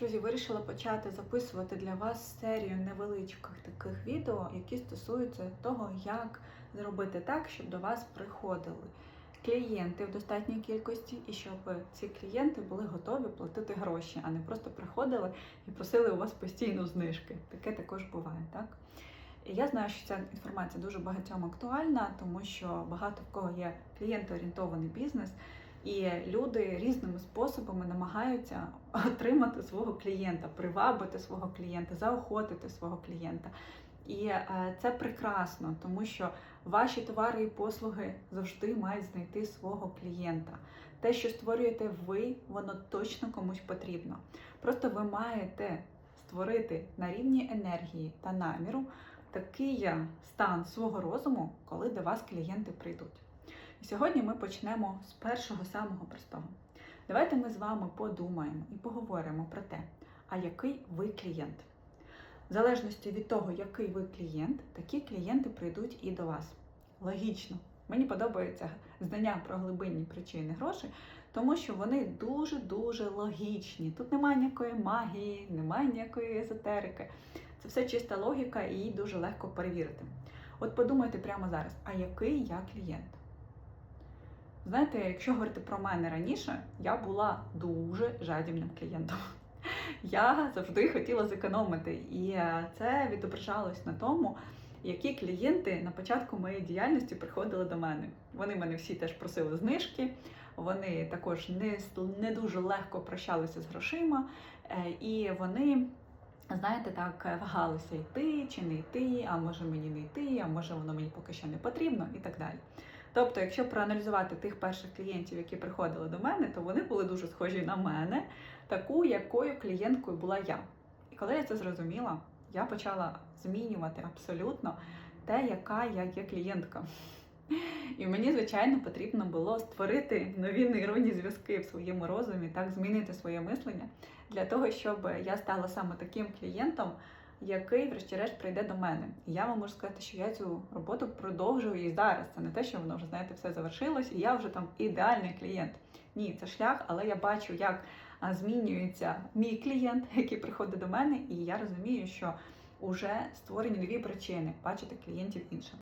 Друзі, вирішила почати записувати для вас серію невеличких таких відео, які стосуються того, як зробити так, щоб до вас приходили клієнти в достатній кількості, і щоб ці клієнти були готові платити гроші, а не просто приходили і просили у вас постійно знижки. Таке також буває, так? І я знаю, що ця інформація дуже багатьом актуальна, тому що багато в кого є клієнтоорієнтований бізнес. І люди різними способами намагаються отримати свого клієнта, привабити свого клієнта, заохотити свого клієнта. І е, це прекрасно, тому що ваші товари і послуги завжди мають знайти свого клієнта. Те, що створюєте ви, воно точно комусь потрібно. Просто ви маєте створити на рівні енергії та наміру такий стан свого розуму, коли до вас клієнти прийдуть. Сьогодні ми почнемо з першого самого простого. Давайте ми з вами подумаємо і поговоримо про те, а який ви клієнт. В залежності від того, який ви клієнт, такі клієнти прийдуть і до вас. Логічно. Мені подобається знання про глибинні причини грошей, тому що вони дуже-дуже логічні. Тут немає ніякої магії, немає ніякої езотерики. Це все чиста логіка і її дуже легко перевірити. От подумайте прямо зараз, а який я клієнт? Знаєте, якщо говорити про мене раніше, я була дуже жадібним клієнтом. Я завжди хотіла зекономити, і це відображалось на тому, які клієнти на початку моєї діяльності приходили до мене. Вони мене всі теж просили знижки, вони також не, не дуже легко прощалися з грошима, е, і вони. Знаєте, так вагалися йти чи не йти, а може мені не йти, а може воно мені поки що не потрібно, і так далі. Тобто, якщо проаналізувати тих перших клієнтів, які приходили до мене, то вони були дуже схожі на мене, таку, якою клієнткою була я. І коли я це зрозуміла, я почала змінювати абсолютно те, яка я є клієнтка. І мені, звичайно, потрібно було створити нові нейронні зв'язки в своєму розумі, так змінити своє мислення для того, щоб я стала саме таким клієнтом, який, врешті-решт, прийде до мене. І я вам можу сказати, що я цю роботу продовжую і зараз. Це не те, що воно вже знаєте, все завершилось, і я вже там ідеальний клієнт. Ні, це шлях, але я бачу, як змінюється мій клієнт, який приходить до мене, і я розумію, що вже створені нові причини бачити клієнтів іншим.